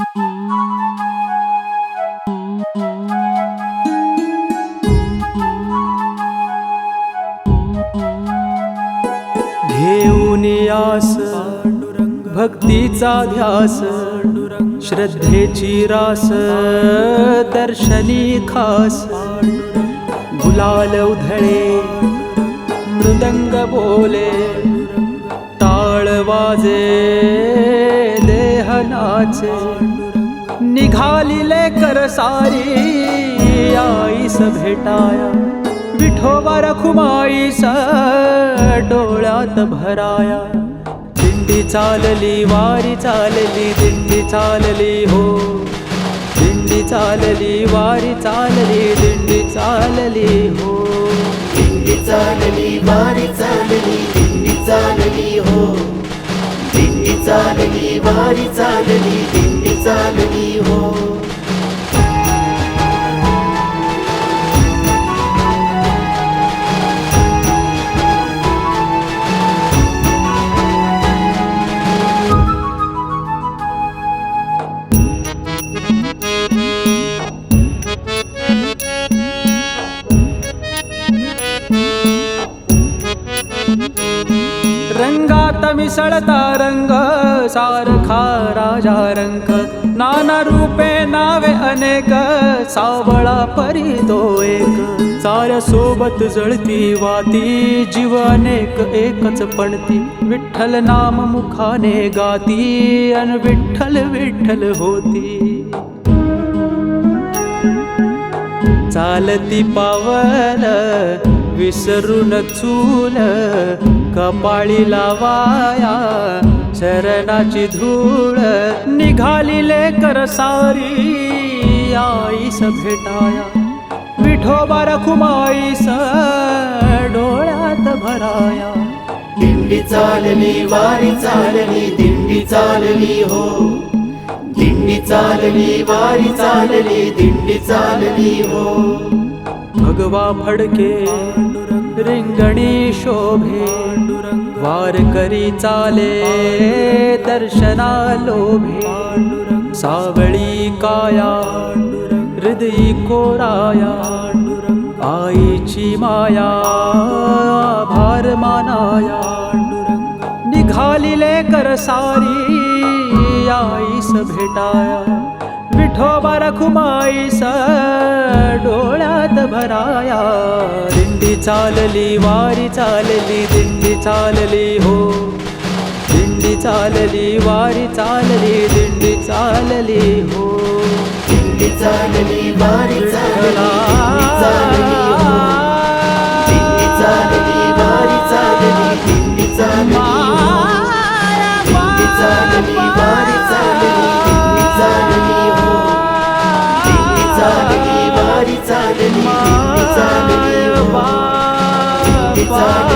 घेऊन यास भक्तीचा ध्यास श्रद्धेची रास दर्शनी खास गुलाल उधळे मृदंग बोले ताळ वाजे. देह नाचे निघालिले सारी आईस भेटाया विठोबा रखुमाईस डोळ्यात भराया. दिंडी चालली वारी चालली दिंडी चालली हो. दिंडी चालली वारी चालली दिंडी चालली हो. दिंडी चालली वारी वारी चालली दिंडी चालली हो. मिसळता रंग सारखा राजा रंग नाना रूपे नावे अनेक सावळा परी तो एक. साऱ्या सोबत जळती वाती जीव अनेक एकच पणती. विठ्ठल नाम मुखाने गाती अन विठ्ठल विठ्ठल होती. चालती पावल विसरून चूल कपाळी लावाया शरणाची धूळ निघालीले कर सारी आईस भेटाया. विठोबा रखुमाईस डोळ्यात भराया. दिंडी चालली वारी चालली दिंडी चालली हो. दिंडी चालली वारी चालली दिंडी चालली हो. भगवा फडके रिंगणी शोभे वारकरी चाले दर्शना लोभे सावळी काया हृदयी कोराया आईची माया भार मानाया। निघालिले कर सारी आईस भेटाया। विठोबा रखुमाईस डोळ्यात भराया। दिंडी चालली वारी चालली दिंडी चालली हो. दिंडी चालली वारी चालली दिंडी चालली हो. दिंडी चालली वारी चालला दिंडी चालली वारी चालली दिंडी चालली हो. दिंडी चालली वारी चालली दिंडी चालली हो. दिंडी चालली वारी चालली. दिंडी चालली हो दिंडी चालली